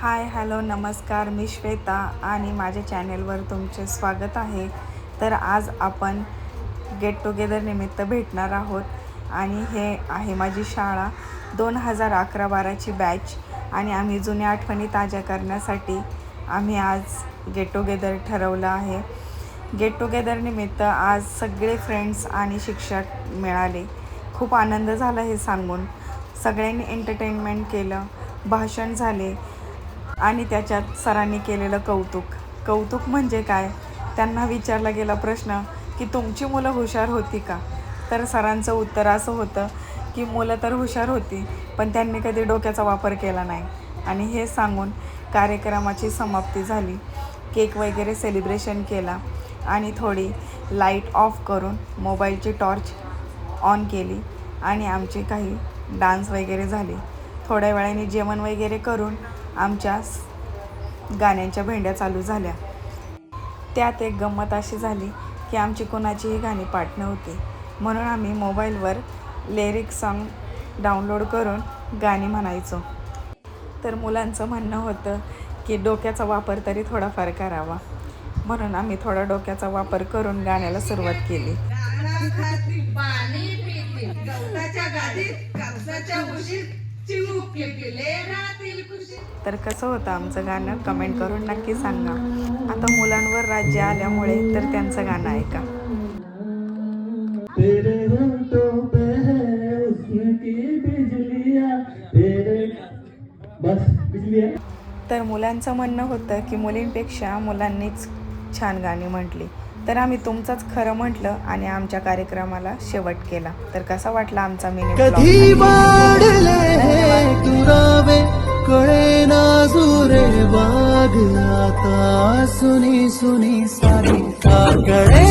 Hi hello नमस्कार मी श्वेता आणि माझ्या चॅनेलवर तुमचे स्वागत आहे. तर आज आपण गेट टुगेदर निमित्त भेटणार आहोत आणि हे आहे माझी शाळा. दोन हजार अकरा बाराची बॅच आणि आम्ही जुन्या आठवणी ताज्या करण्यासाठी आम्ही आज गेट टुगेदर ठरवलं आहे. गेट टुगेदर निमित्त आज सगळे फ्रेंड्स आणि शिक्षक मिळाले. खूप आनंद झाला हे सांगून. सगळ्यांनी एंटरटेनमेंट केलं. भाषण झाले. आणि त्याच्यात सरांनी केलेलं कौतुक. कौतुक म्हणजे काय? त्यांना विचारला गेला प्रश्न की तुमची मुलं हुशार होती का? तर सरांचं उत्तर असं होतं की मुलं तर हुशार होती पण त्यांनी कधी डोक्याचा वापर केला नाही. आणि हे सांगून कार्यक्रमाची समाप्ती झाली. केक वगैरे सेलिब्रेशन केला आणि थोडी लाइट ऑफ करून मोबाईलची टॉर्च ऑन केली आणि आमची काही डान्स वगैरे झाले. थोड्या वेळाने जेवण वगैरे करून आमच्या गाण्यांच्या भेंड्या चालू झाल्या. त्यात एक गंमत अशी झाली की आमची कोणाचीही गाणी पाठ नव्हती. म्हणून आम्ही मोबाईलवर लिरिक सॉन्ग डाउनलोड करून गाणी म्हणायचो. तर मुलांचं म्हणणं होतं की डोक्याचा वापर तरी थोडाफार करावा. म्हणून आम्ही थोडा डोक्याचा वापर करून गाण्याला सुरुवात केली. पाणी तर कसं होतं आमचं गाणं? कमेंट करून नक्की सांगा. आता मुलांवर राज्य आल्यामुळे तर त्यांचं गाणं ऐका. तर मुलांचं म्हणणं होतं की मुलींपेक्षा मुलांनीच छान गाणी म्हटली. तर आम्ही तुमचंच खरं म्हटलं आणि आमच्या कार्यक्रमाला शेवट केला. तर कसा वाटला आमचा मिनी कधी वाढले तुरावे कळे ना सुरे बाग आता सुनी सुनी सारी. कळे